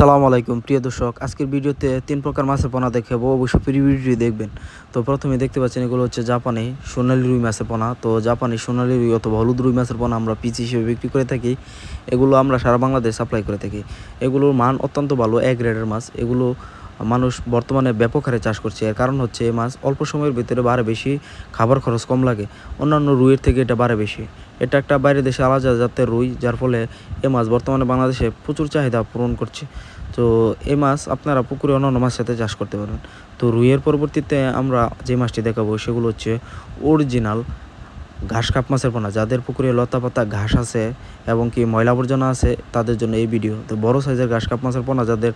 আসসালামু আলাইকুম। প্রিয় দর্শক, আজকের ভিডিওতে তিন প্রকার মাছের পোনা দেখাবো। অবশ্যই প্রিয় ভিডিওটি দেখবেন। তো প্রথমে দেখতে পাচ্ছেন, এগুলো হচ্ছে জাপানি সোনালি রুই মাছের পোনা। তো জাপানি সোনালি রুই অথবা হলুদ রুই মাছের পোনা আমরা পিচ হিসেবে বিক্রি করে থাকি। এগুলো আমরা সারা বাংলাদেশ সাপ্লাই করে থাকি। এগুলোর মান অত্যন্ত ভালো, এক গ্রেডের মাছ। এগুলো মানুষ বর্তমানে ব্যাপক হারে চাষ করছে। এর কারণ হচ্ছে এই মাছ অল্প সময়ের ভিতরে বাড়ে বেশি খাবার খরচ কম লাগে। অন্যান্য রুইয়ের থেকে এটা বাড়ে বেশি। এটা একটা বাইরের দেশে আলাদা জাতের রুই, যার ফলে এ মাছ বর্তমানে বাংলাদেশে প্রচুর চাহিদা পূরণ করছে। তো এই মাছ আপনারা পুকুরে অন্যান্য মাছের সাথে চাষ করতে পারবেন তো রুইয়ের পরবর্তীতে আমরা যে মাছটি দেখাবো সেগুলো হচ্ছে অরিজিনাল ঘাস কাপ মাছের পোনা, যাদের পুকুরে লতা পাতা, ঘাস আছে এবং কি ময়লা আবর্জনা আছে, তাদের জন্য এই ভিডিও তো বড় সাইজের ঘাস কাপ মাছের পোনা যাদের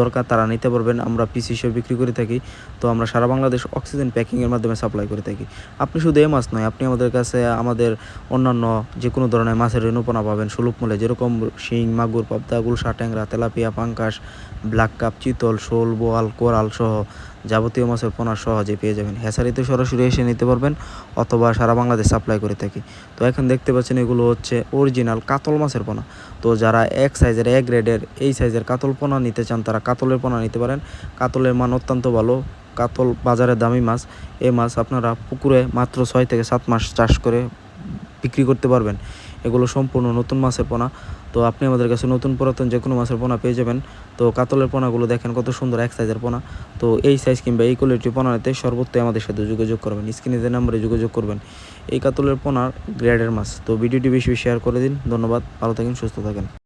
দরকার তারা নিতে পারবেন। আমরা পিস হিসেবে বিক্রি করে থাকি। তো আমরা সারা বাংলাদেশ অক্সিজেন প্যাকিংয়ের মাধ্যমে সাপ্লাই করে থাকি। আপনি শুধু এই মাছ নয়, আপনি আমাদের কাছে আমাদের অন্যান্য যে কোনো ধরনের মাছের রেণুপোনা পাবেন। সুলভ মূল্যে যেরকম শিং, মাগুর, পাবদা, গুলশা, ট্যাংরা, তেলাপিয়া, পাঙ্কাশ ব্ল্যাক কাপ চিতল, শোল, বোয়াল, কোরাল সহ যাবতীয় মাছের পোনা সহজে পেয়ে যাবেন। হ্যাসারিতে সরাসরি এসে নিতে পারবেন অথবা সারা বাংলাদেশ সাপ্লাই করে থাকি। তো এখন দেখতে পাচ্ছেন এগুলো হচ্ছে অরিজিনাল কাতল মাছের পোনা। তো যারা এক সাইজের এক গ্রেডের এই সাইজের কাতল পোনা নিতে চান, তারা কাতলের পোনা নিতে পারেন। কাতলের মান অত্যন্ত ভালো, কাতল বাজারে দামি মাছ। এই মাছ আপনারা পুকুরে মাত্র ছয় থেকে সাত মাস চাষ করে বিক্রি করতে পারবেন। এগুলো সম্পূর্ণ নতুন মাছের পোনা। তো আপনি আমাদের কাছে নতুন পুরাতন যে কোনো মাছের পোনা পেয়ে যাবেন। তো কাতলের পোনাগুলো দেখেন কত সুন্দর এক সাইজের পোনা। তো এই সাইজ কিংবা এই কোয়ালিটির পোনা নিতে আমাদের সাথে যোগাযোগ করবেন। স্ক্রিনে যে নাম্বারে যোগাযোগ করবেন, এই কাতলের পোনার গ্রেডের মাছ। তো ভিডিওটি বেশি শেয়ার করে দিন। ধন্যবাদ। ভালো থাকেন, সুস্থ থাকেন।